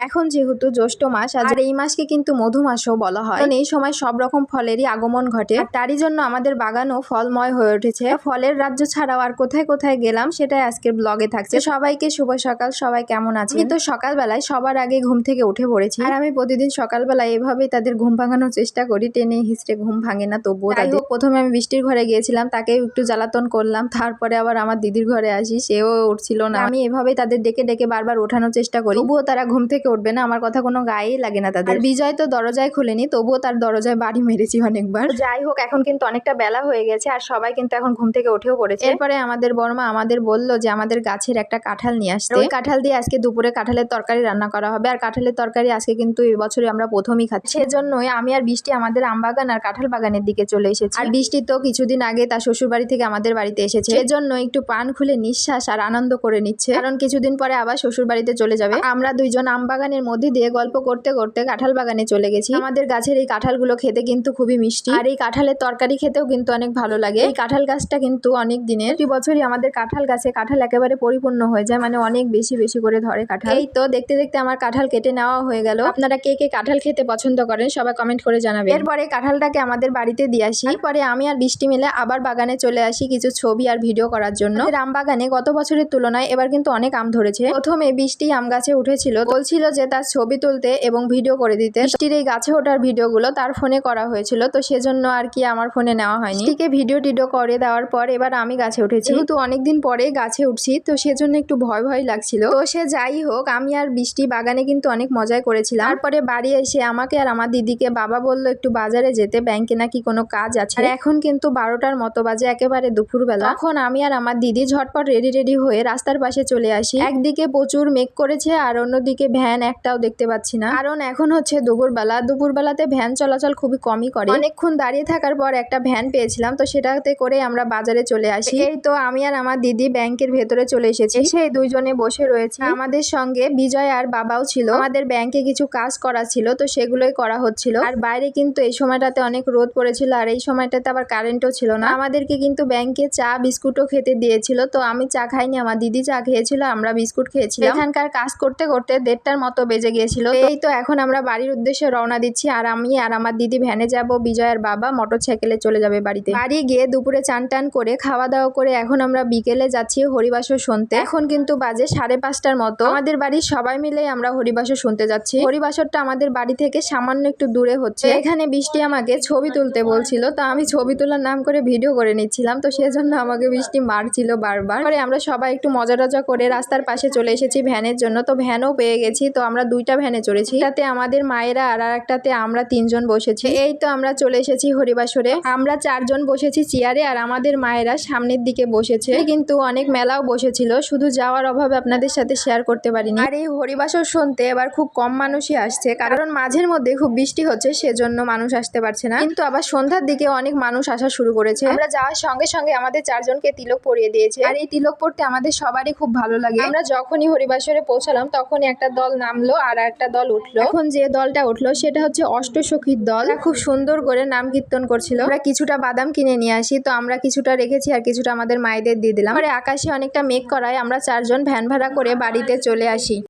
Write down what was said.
এখন যেহেতু জ্যৈষ্ঠ মাস আর এই মাসকে কিন্তু মধু মাসও বলা হয়। কারণ এই সময় সব রকম ফলেরই আগমন ঘটে। তারই জন্য আমাদের বাগানও ফলময় হয়ে উঠেছে। ফলের রাজ্য ছাড়াও আর কোথায় কোথায় গেলাম সেটাই আজকের ব্লগে থাকছে। সবাইকে শুভ সকাল সবাই কেমন আছে কিন্তু সকালবেলায় সবার আগে ঘুম থেকে উঠে পড়েছি। আর আমি প্রতিদিন সকালবেলায় এভাবেই তাদের ঘুম ভাঙানোর চেষ্টা করি। টেনে হিসড়ে ঘুম ভাঙে না তবুও তাই হোক, প্রথমে আমি বৃষ্টির ঘরে গিয়েছিলাম তাকেও একটু জ্বালাতন করলাম তারপরে আবার আমার দিদির ঘরে আসি সেও উঠছিল না। আমি এভাবেই তাদের ডেকে ডেকে বারবার ওঠানোর চেষ্টা করি। তবুও তারা ঘুম থেকে উঠবে না আমার কথা কোনো গায়েই লাগে না তাদের। বিজয় তো দরজায় খুলেনি তবুও তার দরজায় বাড়ি মেরেছি অনেকবার। যাই হোক এখন কিন্তু অনেকটা বেলা হয়ে গেছে আর সবাই কিন্তু এখন ঘুম থেকে উঠেও পড়েছে। এরপরে আমাদের বর্মা আমাদের বলল যে আমাদের গাছের একটা কাঁঠাল নিয়ে আসতে। ওই কাঁঠাল দিয়ে আজকে দুপুরে কাঁঠালের তরকারি রান্না করা হবে আর কাঁঠালের তরকারি আজকে কিন্তু এই বছরে আমরা প্রথমই খাচ্ছি। সেজন্যই আমি আর বৃষ্টি আমাদের আমবাগান আর কাঁঠাল বাগানের দিকে চলে এসেছি। আর বৃষ্টি তো কিছুদিন আগে তার শ্বশুর বাড়ি থেকে আমাদের বাড়িতে এসেছে। সেজন্য একটু পান খুলে নিঃশ্বাস আর আনন্দ করে নিচ্ছে। কারণ কিছুদিন পরে আবার শ্বশুর বাড়িতে চলে যাবে। আমরা দুইজন আম বাগানের মধ্যে দিয়ে গল্প করতে করতে কাঁঠাল বাগানে চলে গেছি। আমাদের গাছের এই কাঁঠালগুলো খেতে কিন্তু খুবই মিষ্টি। আর এই কাঁঠালের তরকারি খেতেও কিন্তু অনেক ভালো লাগে। এই কাঁঠাল গাছটা কিন্তু অনেক দিনের। প্রতি বছরই আমাদের কাঁঠাল গাছে কাঁঠাল একেবারে পরিপূর্ণ হয়ে যায় মানে অনেক বেশি বেশি করে ধরে কাঁঠাল। এই তো দেখতে দেখতে আমার কাঁঠাল কেটে নেওয়া হয়ে গেল। আপনারা কে কে কাঁঠাল খেতে পছন্দ করেন সবাই কমেন্ট করে জানাবেন। এরপরে কাঁঠালটাকে আমাদের বাড়িতে দিয়ে আসি। পরে আমি আর বৃষ্টি মিলে আবার বাগানে চলে আসি কিছু ছবি আর ভিডিও করার জন্য। আম বাগানে গত বছরের তুলনায় এবার কিন্তু অনেক আম ধরেছে। প্রথমে বৃষ্টি আম গাছে উঠেছিল। বলছিল যে তার ছবি তুলতে এবং ভিডিও করে দিতে। বৃষ্টির এই গাছে ওঠার ভিডিওগুলো তার ফোনে করা হয়েছিল, তো সেজন্য আর কি আমার ফোনে নেওয়া হয়নি। বৃষ্টিকে ভিডিও টিডিও করে দেওয়ার পর এবার আমি গাছে উঠেছি। যেহেতু অনেকদিন পরে গাছে উঠছি, তো সেজন্য একটু ভয় ভয় লাগছিল। তো সে যাই হোক, আমি আর বৃষ্টি বাগানে কিন্তু অনেক মজাই করেছিলাম। তারপরে বাড়ি এসে আমাকে আর আমার দিদিকে বাবা বলল, একটু বাজারে যেতে, ব্যাংকে নাকি কোনো কাজ আছে? আর এখন কিন্তু বারোটার মতো বাজে, একেবারে দুপুরবেলা। তখন আমি আর আমার দিদি ঝটপট রেডি রেডি হয়ে রাস্তার পাশে চলে আসি। একদিকে প্রচুর মেঘ করেছে আর অন্যদিকে ভ্যান একটাও দেখতে পাচ্ছি না। কারণ এখন হচ্ছে দুপুরবেলা, দুপুরবেলাতে ভ্যান চলাচল খুবই কমই করে। অনেকক্ষণ দাঁড়িয়ে থাকার পর একটা ভ্যান পেয়েছিলাম, তো সেটাতে করে আমরা বাজারে চলে আসি। এই তো আমি আর আমার দিদি ব্যাংকের ভেতরে চলে এসেছি। সেই দুইজনে বসে রয়েছে। আমাদের সঙ্গে বিজয় আর বাবাও ছিল। আমাদের ব্যাংকে কিছু কাজ করা ছিল, তো সেগুলোই করা হচ্ছিল। আর বাইরে কিন্তু এই সময়টাতে অনেক রোদ পড়েছিল, আর এই সময়টাতে আবার কারেন্টও ছিল না। আমাদেরকে কিন্তু ব্যাংকে চা, বিস্কুটও খেতে দিয়েছিল, তো আমি চা খাইনি, আমার দিদি চা খেয়েছিল, আমরা বিস্কুট খেয়েছিলাম। এখানকার কাজ করতে করতে দেড়টার মতো বেজে গিয়েছিল। এই তো এখন আমরা বাড়ির উদ্দেশ্যে রওনা দিচ্ছি। আর আমি আর আমার দিদি ভ্যানে যাব, বিজয়ের বাবা মোটর সাইকেলে চলে যাবে বাড়িতে। বাড়ি গিয়ে দুপুরে চান টান করে খাওয়া দাওয়া করে এখন আমরা বিকেলে যাচ্ছি হরিবাসর শুনতে। এখন কিন্তু বাজে সাড়ে পাঁচটার মতো। আমাদের বাড়ির সবাই মিলে আমরা হরিবাসর শুনতে যাচ্ছি। হরিবাসরটা আমাদের বাড়ি থেকে সামান্য একটু দূরে হচ্ছে। এখানে বৃষ্টি আমাকে ছবি তুলতে বলছিল, তো আমি ছবি তোলার নাম করে ভিডিও করে নিচ্ছিলাম, তো সেজন্য আমাকে বৃষ্টি মারছিল বারবার। পরে আমরা সবাই একটু মজা টজা করে রাস্তার পাশে চলে এসেছি ভ্যানের জন্য, তো ভ্যানও পেয়ে গেছি আমরা দুইটা ভ্যানে চড়েছি। তাতে আমাদের মায়েরা আর একটাতে আমরা তিনজন বসেছি। এই তো আমরা চলে এসেছি হরিবাসরে। আমরা চারজন বসেছি চেয়ারে আর আমাদের মায়েরা সামনের দিকে বসেছে। কিন্তু অনেক মেলাও বসেছিল। শুধু যাওয়ার অভাবে আপনাদের সাথে শেয়ার করতে পারিনি। আর এই হরিবাসর শুনতে এবার খুব কম মানুষই আসছে। কারণ মাঝের মধ্যে খুব বৃষ্টি হচ্ছে, সেজন্য মানুষ আসতে পারছে না। কিন্তু আবার সন্ধ্যার দিকে অনেক মানুষ আসা শুরু করেছে। আমরা যাওয়ার সঙ্গে সঙ্গে আমাদের চারজনকে তিলক পরিয়ে দিয়েছে। আর এই তিলক পড়তে আমাদের সবারই খুব ভালো লাগে। আমরা যখনই হরিবাসরে পৌঁছালাম, তখনই একটা দল নামলো আর একটা দল উঠল। এখন যে দলটা উঠল সেটা হচ্ছে অষ্টসখীর দল। খুব সুন্দর করে নাম কীর্তন করছিল। আমরা কিছুটা বাদাম কিনে নিয়ে আসি তো আমরা কিছুটা রেখেছি আর কিছুটা আমাদের মায়েদের দিয়ে দিলাম। পরে আকাশে অনেকটা মেঘ করায় আমরা চারজন ভ্যান ভাড়া করে বাড়িতে চলে আসি।